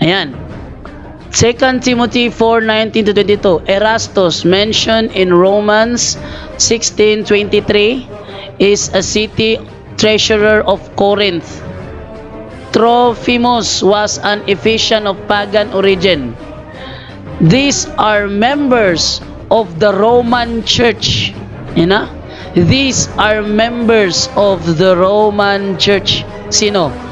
Ayan. 2 Timothy 4:19 to 22. Erastus mentioned in Romans 16:23 is a city treasurer of Corinth. Trophimus was an Ephesian of pagan origin. These are members of the Roman Church. Yan na? These are members of the Roman Church. Sino?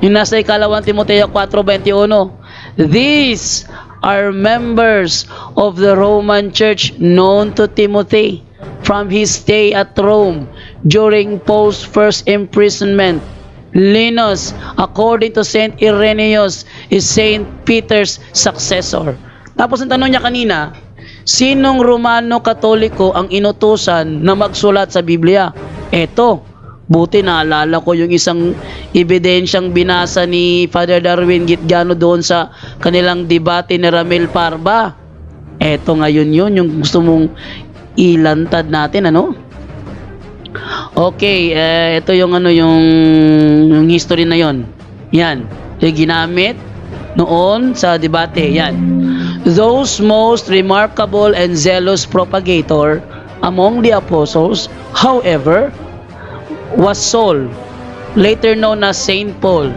Yung nasa ikalawang Timoteo 4.21. These are members of the Roman Church known to Timothy from his stay at Rome during Paul's first imprisonment. Linus, according to Saint Irenaeus, is Saint Peter's successor. Tapos ang tanong niya kanina, sinong Romano Katoliko ang inutusan na magsulat sa Biblia? Eto, buti naalala ko yung isang ebidensyang binasa ni Father Darwin Gitgano doon sa kanilang debate ni Ramil Parba. Eto ngayon yun, yung gusto mong ilantad natin, ano? Okay, eh, ito yung ano yung, yung history na yon. Yan. Yung ginamit noon sa debate. Yan. Those most remarkable and zealous propagator among the apostles, however, was Saul, later known as Saint Paul.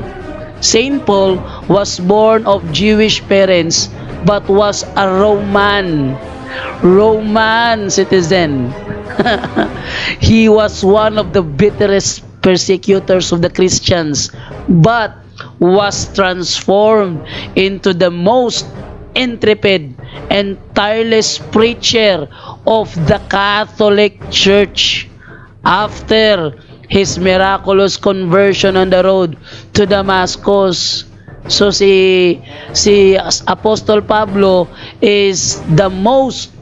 Saint Paul was born of Jewish parents but was a Roman Roman citizen. he was one of the bitterest persecutors of the Christians, but was transformed into the most intrepid and tireless preacher of the Catholic Church after his miraculous conversion on the road to Damascus. So si si Apostle Pablo is the most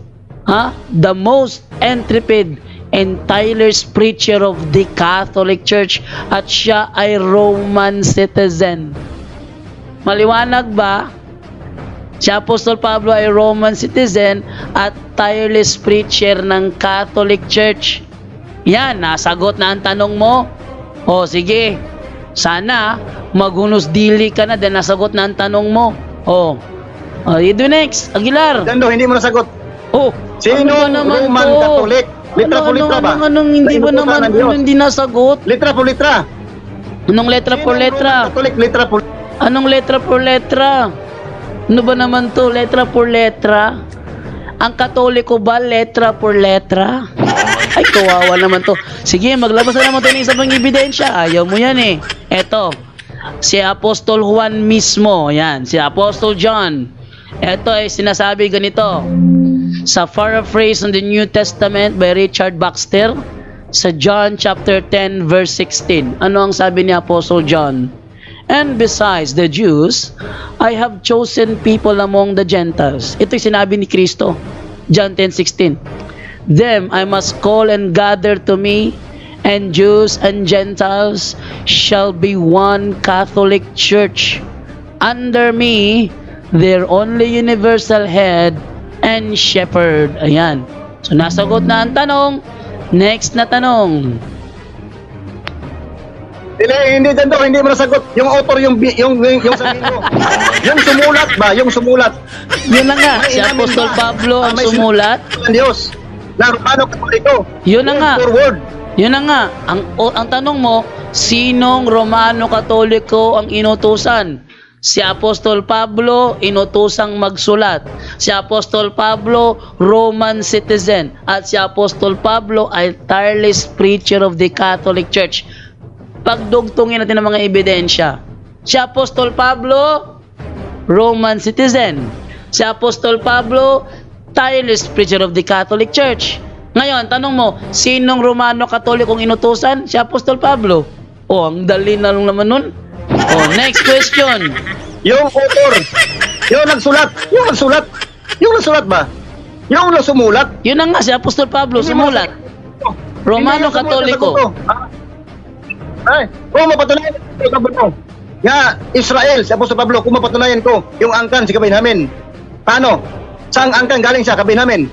ha the most intrepid and tireless preacher of the Catholic Church at siya ay Roman citizen. Maliwanag ba? Si Apostol Pablo ay Roman citizen at tireless preacher ng Catholic Church. Yan, nasagot na ang tanong mo. O sige, sana magunos dili ka na dahil nasagot na ang tanong mo. O, o you do next, Aguilar. Dando, hindi mo nasagot. Oh, Sino ano ba naman Roman to? Catholic? Litra ano, po litra ano, ba? Anong, anong hindi ba naman anong hindi nasagot? Litra po litra. Anong letra Sino letra? Roman Catholic, litra po Anong letra por letra? Ano ba naman to? Letra por letra? Ang katoliko ba letra por letra? Ay, kawawa naman to. Sige, maglabas na naman tayo ng isa pang ebidensya. Ayaw mo yan eh. Eto, si Apostol Juan mismo. Yan, si Apostol John. Ito ay sinasabi ganito. Sa paraphrase on the New Testament by Richard Baxter, sa John chapter 10 verse 16. Ano ang sabi ni Apostle John? And besides the Jews, I have chosen people among the Gentiles. Ito yung sinabi ni Kristo. John 10:16. Them I must call and gather to me, and Jews and Gentiles shall be one Catholic church. Under me, their only universal head and shepherd. Ayan. So nasagot na ang tanong. Next na tanong. Hindi, hindi Dando, hindi mo nasagot. Yung author, yung, yung, yung, yung sabihin mo. yung sumulat ba? Yung sumulat. Yun na nga, si Apostol? Pablo ang sumulat. Diyos. Na Romano Katoliko. Yun na nga. for word. Yun na nga, ang, o, ang tanong mo, sinong Romano Katoliko ang inutusan? Si Apostol Pablo, inutusang magsulat. Si Apostol Pablo, Roman citizen. At si Apostol Pablo ay tireless preacher of the Catholic Church. Pagdugtungin natin ang mga ebidensya. Si Apostol Pablo, Roman citizen. Si Apostol Pablo, tireless preacher of the Catholic Church. Ngayon, tanong mo, sinong Romano Katolikong inutusan? Si Apostol Pablo. O, ang dali na lang naman nun. O, next question. Yung author. Yung nagsulat. Yung nagsulat. Yung nagsulat ba? Yung nasumulat. Yun na nga, si Apostol Pablo, Hindi sumulat. nasagot. Romano Katoliko. Ay, kung mapatunayan ko Pablo, nga Israel, si Apostol Pablo, kung mapatunayan ko, yung angkan, si kabay namin. Paano? Saan angkan galing sa kabay namin?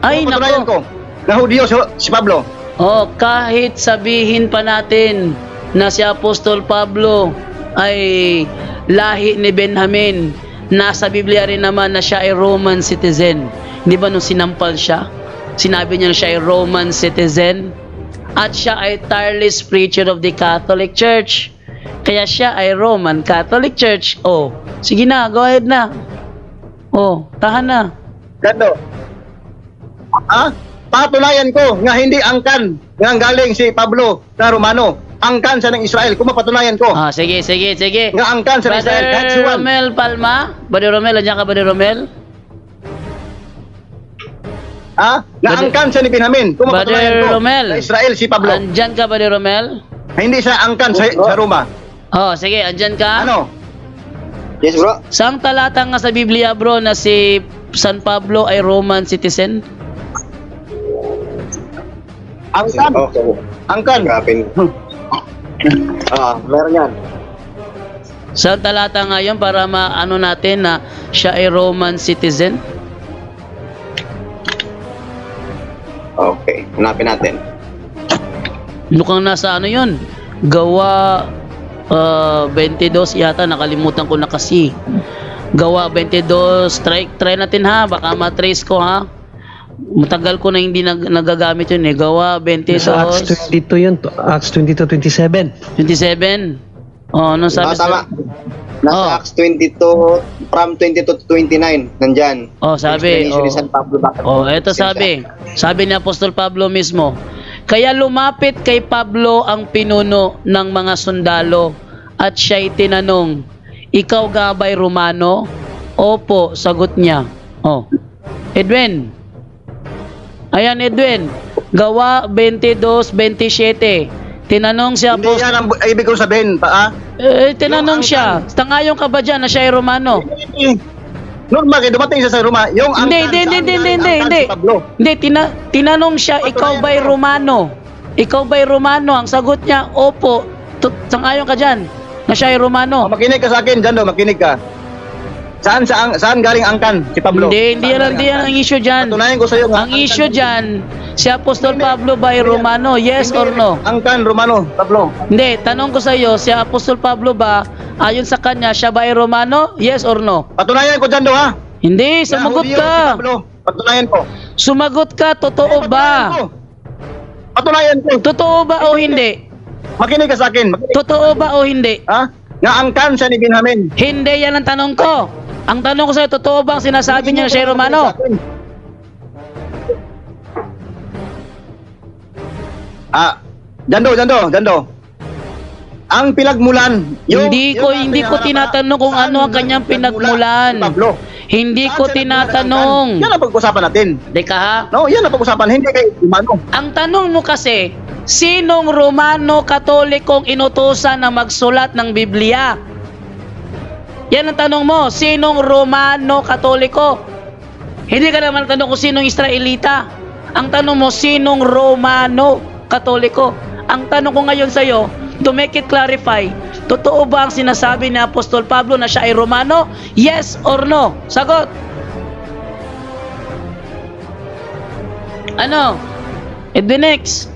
Ay, Kung mapatunayan nako. ko, na Hudyo si, si Pablo. Oh, kahit sabihin pa natin na si Apostol Pablo ay lahi ni Benjamin. Nasa Biblia rin naman na siya ay Roman citizen. Di ba nung sinampal siya, sinabi niya na siya ay Roman citizen? At siya ay tireless preacher of the Catholic Church. Kaya siya ay Roman Catholic Church. Oh, sige na, go ahead na. Oh, tahan na. Gando. Ha? Patunayan ko nga hindi angkan nga galing si Pablo na Romano. Angkan siya ng Israel. Kung mapatunayan ko Ah, sige, sige, sige. nga angkan siya ng Israel si Brother. Romel Palma. Brother Romel, andiyan ka, Brother Romel? Ha? Nga Brother- angkan siya ni Benjamin. Kung mapatunayan Brother ko Romel. na Israel si Pablo. Andyan ka, Brother Romel? hindi siya angkan sa, sa Roma. Oh, sige, andyan ka. Ano? Yes, bro. Saang talata nga sa Biblia, bro, na si San Pablo ay Roman citizen? Angkan. Okay. Angkan. Grabe. Ah, meron yan. Saang talata nga yun para maano natin na siya ay Roman citizen? Okay, hanapin natin. Mukhang nasa ano yun? Gawa ah, 22 yata, nakalimutan ko na kasi. Gawa 22, try, try natin ha, baka matrace ko ha. Matagal ko na hindi nag, nagagamit yun eh. Gawa 22, Sa Acts 22 yun, to- Acts 22, 27. 27. Oh, anong sabi ah, tama. sa... Nasa Oh. Acts 22, from 22 to 29, nandyan. Oh, sabi. Oh. Pablo Oh, eto sabi. Sabi ni Apostol Pablo mismo. Kaya lumapit kay Pablo ang pinuno ng mga sundalo at siya'y tinanong, Ikaw gabay Romano? Opo, sagot niya. Oh. Edwin. Ayan Edwin. Gawa 22-27. Tinanong si Hindi Apostol... yan ang ibig kong sabihin. Pa, ha? Eh, tinanong siya. Tangayon ka ba dyan na siya ay Romano? Normal kayo, dumating siya sa Roma. Yung Hindi, angkan, hindi, hindi, hindi, hindi, hindi. Pablo. Hindi, tina, tinanong siya, Patunayan ikaw ba'y. Romano? Ikaw ba'y Romano? Ang sagot niya, opo. Sangayon ka dyan, na siya ay Oh, Romano. makinig ka sa akin, Jando, makinig ka. Saan saan, saan galing angkan si Pablo? Hindi, hindi yan, hindi yan ang issue dyan. Patunayan ko sa iyo nga. Ang issue dyan, si Apostol Pablo ba ay Romano? Yes Hindi, or no? Angkan Romano, Pablo. Hindi, tanong ko sa iyo, si Apostol Pablo ba, ayon sa kanya, siya ba ay Romano? Yes or no? Patunayan ko Jando ha. Hindi, sumagot Si ka. Pablo. Patunayan ko. Sumagot ka, totoo Patunayan ba? Patunayan ko. Totoo ba o hindi? Makinig ka sa akin. Makinig. Totoo ba o hindi? Ha? Nga angkan siya ni Benjamin. Hindi yan ang tanong ko. Ang tanong ko sa'yo, totoo ba ang sinasabi niya siya ay Romano? Ah, Jando, Jando, Jando. Ang pinagmulan, yung, Hindi ko- yung hindi ko tinatanong kung ano ang kanyang nagmula pinagmulan. Pablo. Hindi Saan ko tinatanong. Yan ang pag-usapan natin. Teka ha, No, yan ang pag-usapan, hindi kay Romano. ang tanong mo kasi, sinong Romano Katolikong inutusan na magsulat ng Biblia? Yan ang tanong mo, sinong Romano Katoliko? Hindi ka naman tanong kung sinong Israelita. Ang tanong mo, sinong Romano Katoliko? Ang tanong ko ngayon sa'yo, to make it clarify, totoo ba ang sinasabi ni Apostol Pablo na siya ay Romano? Yes or no? Sagot! Ano? Edwinix?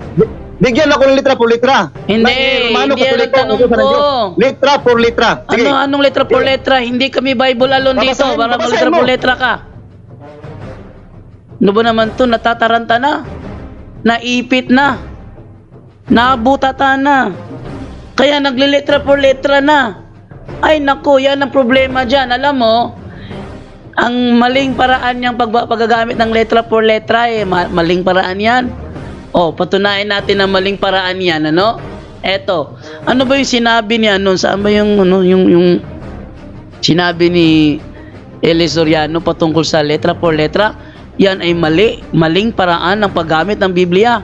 Bigyan ako ng litra por litra. Hindi, Romano, hindi ang tanong ko. Litra por litra. Sige. Ano anong letra por letra? Hindi kami Bible alone dito Babasahin- para babasahin letra mo. por letra ka. Ano ba naman to? Natataranta na. Naipit na. Nabutata na. Kaya nagliletra por letra na. Ay nako, yan ang problema dyan. Alam mo, ang maling paraan niyang pag paggagamit ng letra por letra eh, ma- maling paraan yan. Oh, patunayan natin na maling paraan yan, ano? Eto, ano ba yung sinabi niya nun? Saan ba yung, ano, yung, yung sinabi ni Eli Soriano patungkol sa letra por letra? Yan ay mali, maling paraan ng paggamit ng Biblia.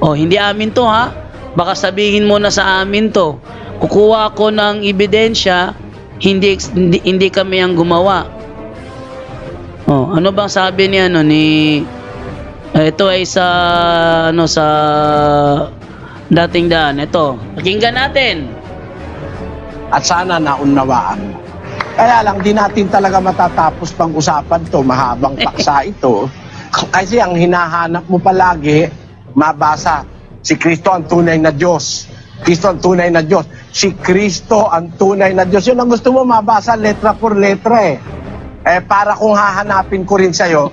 Oh, hindi amin to ha. Baka sabihin mo na sa amin to. Kukuha ako ng ebidensya, hindi, hindi, hindi kami ang gumawa. Oh, ano bang sabi ni ano ni eh, ito ay sa ano sa dating daan. Ito, pakinggan natin. at sana naunawaan mo. Kaya lang, di natin talaga matatapos pang usapan to, mahabang paksa ito. Kasi ang hinahanap mo palagi, mabasa, si Kristo ang tunay na Diyos. Kristo ang tunay na Diyos. Si Kristo ang tunay na Diyos. Yun ang gusto mo mabasa letra por letra eh. Eh, para kung hahanapin ko rin sa'yo,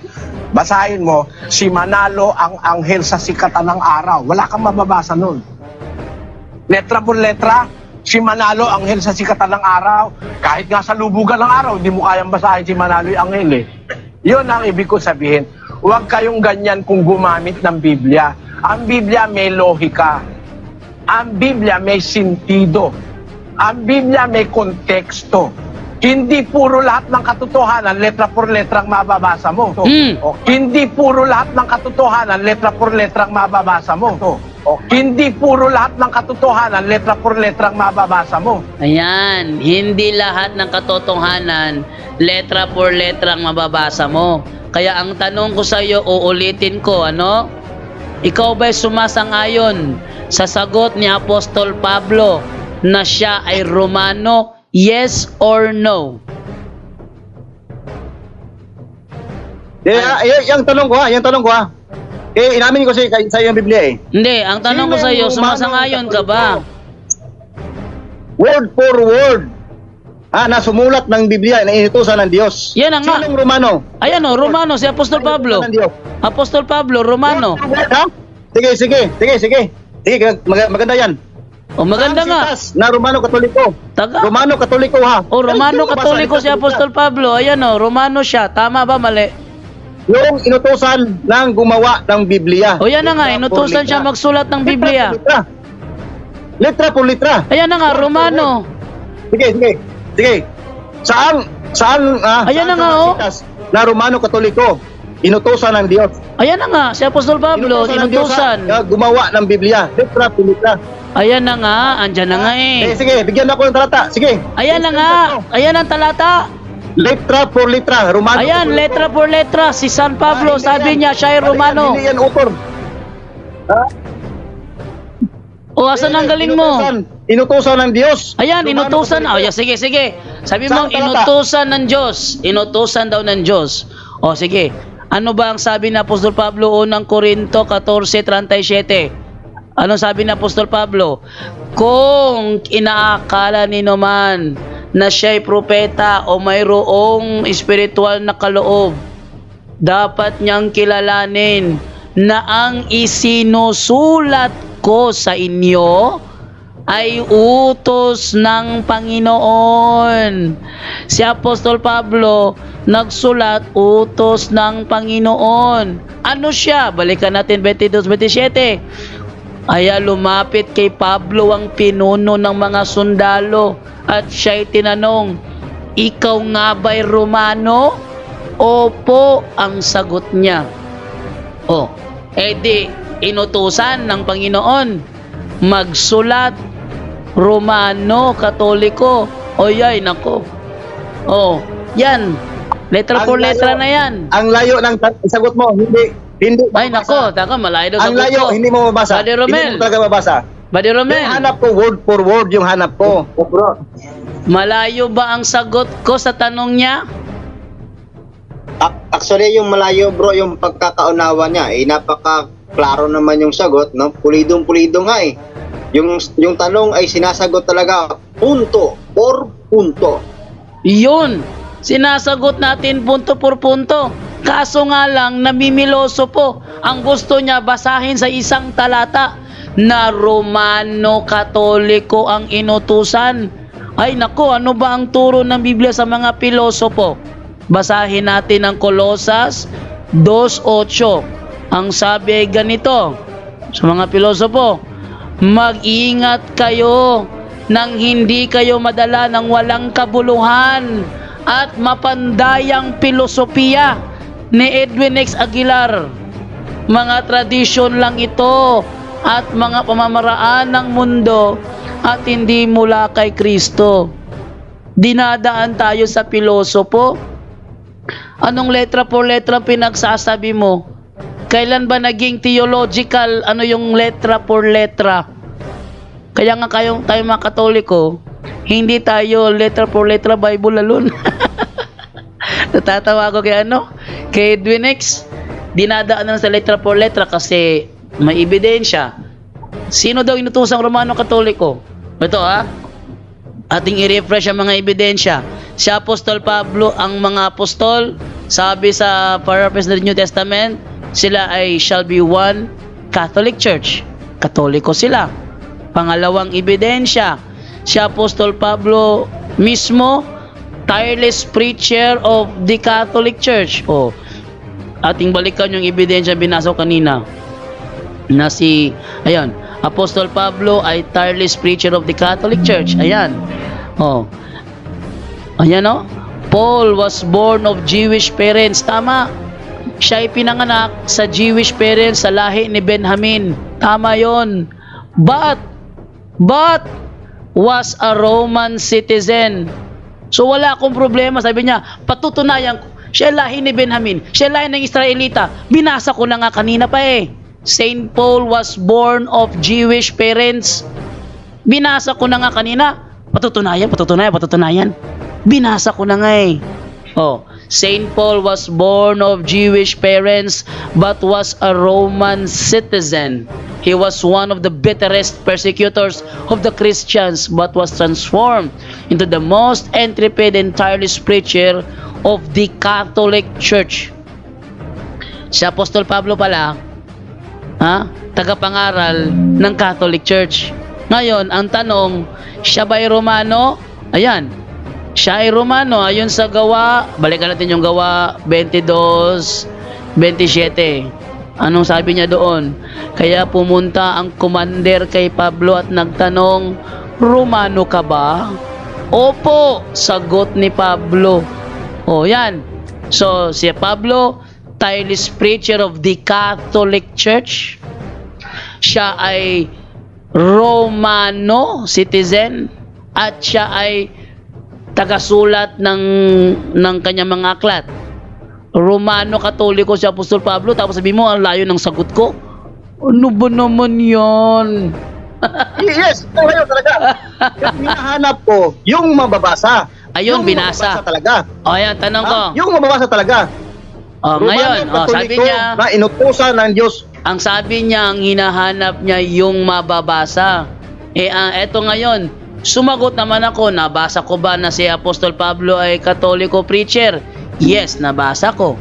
basahin mo, si Manalo ang anghel sa sikatan ng araw. Wala kang mababasa nun. Letra por letra, si Manalo anghel sa sikatan ng araw. Kahit nga sa lubugan ng araw, hindi mo kayang basahin si Manalo yung anghel eh. Yun ang ibig ko sabihin. Huwag kayong ganyan kung gumamit ng Biblia. Ang Biblia may lohika. Ang Biblia may sentido. Ang Biblia may konteksto. Hindi puro lahat ng katotohanan, letra por letra ang mababasa mo. Hmm. O, hindi puro lahat ng katotohanan, letra por letra ang mababasa mo. O, hindi puro lahat ng katotohanan, letra por letra ang mababasa mo. Ayan, hindi lahat ng katotohanan, letra por letra ang mababasa mo. Kaya ang tanong ko sa iyo, uulitin ko, ano? Ikaw ba'y sumasang-ayon sa sagot ni Apostol Pablo na siya ay Romano? Yes or no? Eh, ah, y- yung tanong ko ha, yung tanong ko ha. Eh, inamin ko sa, sa yung Biblia eh. Hindi, ang tanong ko sa iyo, Sino sumasang-ayon ka ba? Word for word. Ah, na sumulat ng Biblia na inutusan ng Diyos. Yan ang nga. Sinong Romano? Ayan o, Romano, si Apostol Pablo. Apostol Pablo, Romano. Ha? Sige, sige, sige, sige. Sige, mag- maganda yan. O maganda nga. Na Romano Katoliko. Taga. Romano Katoliko ha. O Romano Yung Katoliko si Apostol Pablo. Ayan o, Romano siya. Tama ba, mali? Yung inutusan ng gumawa ng Biblia. O yan na nga, inutusan siya magsulat ng Biblia. Letra, letra por letra. Ayan na nga, Romano. Sige, sige. Sige. Saan saan ah, Ayan saan na nga, oh. na Romano Katoliko inutusan ng Diyos. Ayan na nga, si Apostol Pablo, ng Diyos, inutusan. ah, gumawa ng Biblia. Letra por letra. Ayan na nga, andyan na nga Eh, eh. sige, bigyan ako ng talata. Sige. Ayan na nga, ayan ang talata. Letra por letra. Romano Ayan, Katoliko. letra por letra. Si San Pablo, Ah, hindi sabi yan. niya, siya ay Mali yan, Romano. Hindi yan author. Ha? O, asan ang galing mo? Inutusan, inutusan ng Diyos. Ayan, Romano inutusan. Katoliko. O, yeah, sige, sige. Sabi mo, Saan talata? inutusan ng Diyos. Inutusan daw ng Diyos. O, sige. Ano ba ang sabi ni Apostol Pablo unang Korinto 14.37? Ano sabi ni Apostol Pablo? Kung inaakala ni man na siya'y propeta o mayroong espiritual na kaloob, dapat niyang kilalanin na ang isinusulat ko sa inyo ay utos ng Panginoon. Si Apostol Pablo nagsulat utos ng Panginoon. Ano siya? Balikan natin 22-27. Aya lumapit kay Pablo ang pinuno ng mga sundalo at siya'y tinanong, Ikaw nga ba'y Romano? Opo ang sagot niya. Oh, edi inutusan ng Panginoon magsulat Romano, Katoliko. O yay, nako. Oh, yan. Letra Ang por letra layo. na yan. Ang layo ng sagot mo, hindi hindi Ay, nako. Taka, malayo daw Ang layo, ko. hindi mo mabasa. Buddy Romel. Hindi mo talaga mabasa. Buddy Romel, Yung hanap ko, word for word yung hanap ko. bro. malayo ba ang sagot ko sa tanong niya? Ac- Actually, yung malayo bro, yung pagkakaunawa niya, eh, napaka klaro naman yung sagot, no? Pulidong-pulido nga eh. Yung, yung tanong ay sinasagot talaga punto por punto. Yun. Sinasagot natin punto por punto. Kaso nga lang, namimiloso po. Ang gusto niya basahin sa isang talata na Romano Katoliko ang inutusan. Ay nako, ano ba ang turo ng Biblia sa mga pilosopo? Basahin natin ang Kolosas 2.8. Ang sabi ay ganito sa mga pilosopo, mag-ingat kayo nang hindi kayo madala ng walang kabuluhan at mapandayang pilosopiya ni Edwin X. Aguilar. Mga tradisyon lang ito at mga pamamaraan ng mundo at hindi mula kay Kristo. Dinadaan tayo sa pilosopo. Anong letra por letra pinagsasabi mo? Kailan ba naging theological ano yung letra por letra? Kaya nga kayong tayo mga Katoliko, hindi tayo letra por letra Bible alone. Natatawa ako kay ano? Kay Edwin X. Dinadaan na sa letra por letra kasi may ebidensya. Sino daw inutusang Romano Katoliko? Ito ha. Ating i-refresh ang mga ebidensya. Si Apostol Pablo, ang mga apostol, sabi sa paraphrase ng New Testament, sila ay shall be one Catholic Church. Katoliko sila. Pangalawang ebidensya, si Apostol Pablo mismo, tireless preacher of the Catholic Church. O, ating balikan yung ebidensya binasa kanina na si, ayan, Apostol Pablo ay tireless preacher of the Catholic Church. Ayan. Oh. Ayan oh. Paul was born of Jewish parents. Tama. Siya ay pinanganak sa Jewish parents sa lahi ni Benjamin. Tama yon. But, but, was a Roman citizen. So wala akong problema. Sabi niya, patutunayan ko. Siya lahi ni Benjamin. Siya lahi ng Israelita. Binasa ko na nga kanina pa eh. Saint Paul was born of Jewish parents. Binasa ko na nga kanina. Patutunayan, patutunayan, patutunayan. Binasa ko na nga eh. Oh, Saint Paul was born of Jewish parents but was a Roman citizen. He was one of the bitterest persecutors of the Christians but was transformed into the most intrepid and tireless preacher of the Catholic Church. Si Apostol Pablo pala, ha? Tagapangaral ng Catholic Church. Ngayon, ang tanong, siya ba ay Romano? Ayan. Siya ay Romano ayon sa gawa, balikan natin yung gawa 22 27. Anong sabi niya doon? Kaya pumunta ang commander kay Pablo at nagtanong, Romano ka ba? Opo, sagot ni Pablo. O yan. So, si Pablo, tireless preacher of the Catholic Church. Siya ay Romano citizen at siya ay tagasulat ng ng kanyang mga aklat. Romano Katoliko si Apostol Pablo tapos sabi mo ang layo ng sagot ko. Ano ba naman 'yan? yes, ngayon talaga. Yung hinahanap ko, yung mababasa. Ayun, yung binasa. mababasa talaga. O yan, tanong ko. Ha? Yung mababasa talaga. O, ngayon, o, Romano sabi niya, na inutusan ng Diyos. ang sabi niya, ang hinahanap niya yung mababasa. Eh, ah, eto ngayon, sumagot naman ako, nabasa ko ba na si Apostol Pablo ay katoliko preacher? Yes, nabasa ko.